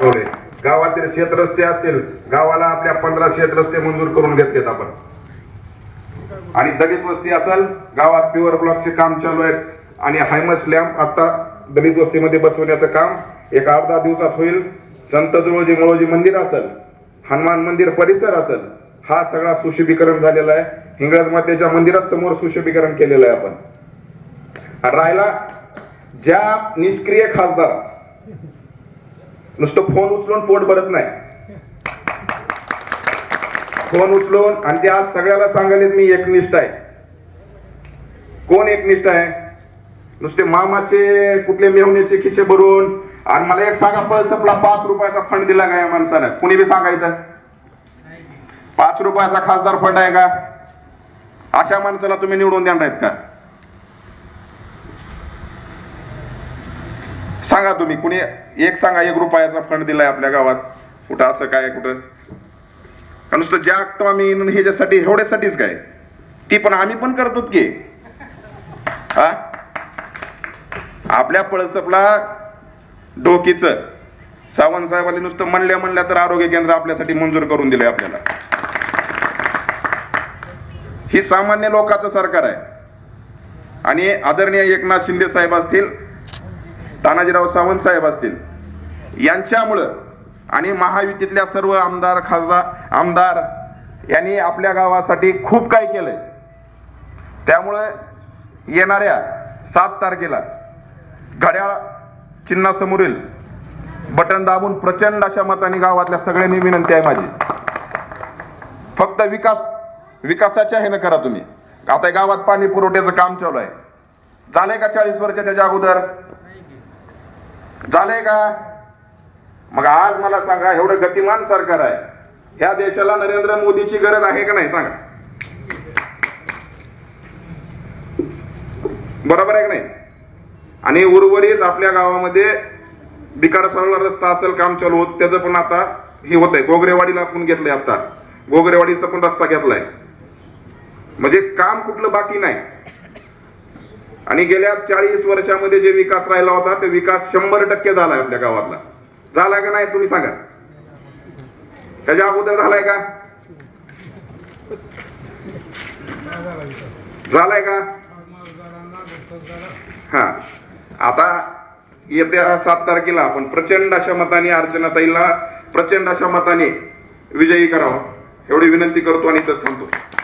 ठेवले. गावातील शेत रस्ते असतील गावाला आपल्या पंधरा शेत रस्ते मंजूर करून घेतलेत आपण. आणि दलित वस्ती असेल गावात प्युअर ब्लॉकचे काम चालू आहेत. आणि हायमस लॅम्प आता दलित वस्तीमध्ये बसवण्याचं काम एक अर्धा दिवसात होईल. संत जुळोजी मुळोजी मंदिर असेल हनुमान मंदिर परिसर असेल हा सगळा सुशोभीकरण झालेला आहे. हिंगळज मातेच्या मंदिरात समोर सुशोभीकरण केलेलं आहे आपण. राहिला ज्या निष्क्रिय खासदार नुसतं फोन उचलून पोट भरत नाही. फोन उचलून आणि ते आज सगळ्याला सांगायलेत मी एकनिष्ठ आहे. कोण एकनिष्ठ आहे? नुसते मामाचे कुठले मेवण्याचे खिसे भरून. आणि मला एक सांगा पळसपला पाच रुपयाचा फंड दिला का या माणसानं? कुणी बी सांगायचं पाच रुपयाचा खासदार फंड आहे का? अशा माणसाला तुम्ही निवडून देणार आहेत का? सांगा तुम्ही कुणी एक सांगा एक रुपयाचा फंड दिलाय आपल्या गावात. कुठं असं काय कुठं? का नुसतं ज्या आम्ही ह्याच्यासाठी एवढ्यासाठीच काय? ती पण आम्ही पण करतो की. हा? आपल्या पळसपला डोकीच. सावंत साहेबांनी नुसतं म्हणल्या म्हणल्या तर आरोग्य केंद्र आपल्यासाठी मंजूर करून दिले आपल्याला. ही सामान्य लोकांचं सरकार आहे. आणि आदरणीय एकनाथ शिंदे साहेब असतील तानाजीराव सावंत साहेब असतील. यांच्यामुळं आणि महायुतीतल्या सर्व आमदार खासदार आमदार यांनी आपल्या गावासाठी खूप काही केलंय. त्यामुळं येणाऱ्या सात तारखेला घड्याळ चिन्हासमोरील बटन दाबून प्रचंड अशा मताने गावातल्या सगळ्यांनी विनंती आहे माझी. फक्त विकास विकासाच्या ह्यानं करा तुम्ही. आता गावात पाणी पुरवठ्याचं काम चालू आहे. झालंय का चाळीस वर्ष त्याच्या अगोदर? झालंय का? मग आज मला सांगा एवढं गतिमान सरकार आहे. ह्या देशाला नरेंद्र मोदीची गरज आहे का नाही सांगा. बरोबर आहे का नाही? आणि उर्वरित आपल्या गावामध्ये बिकार सरळ रस्ता असेल काम चालू होत त्याचं पण आता हे होत आहे. गोगरेवाडीला आपण घेतलंय आता. गोगरेवाडीचा पण रस्ता घेतलाय. म्हणजे काम कुठलं बाकी नाही. आणि गेल्या चाळीस वर्षामध्ये जे विकास राहिला होता ते विकास शंभर टक्के झालाय आपल्या गावातला. झालाय का नाही तुम्ही सांगा. त्याच्या अगोदर झालाय का? झालाय का? हा. आता येत्या सात तारखेला आपण प्रचंड अशा मताने अर्चनाताईला प्रचंड अशा मताने विजयी करावं. एवढी विनंती करतो आणि इथंच थांबतो.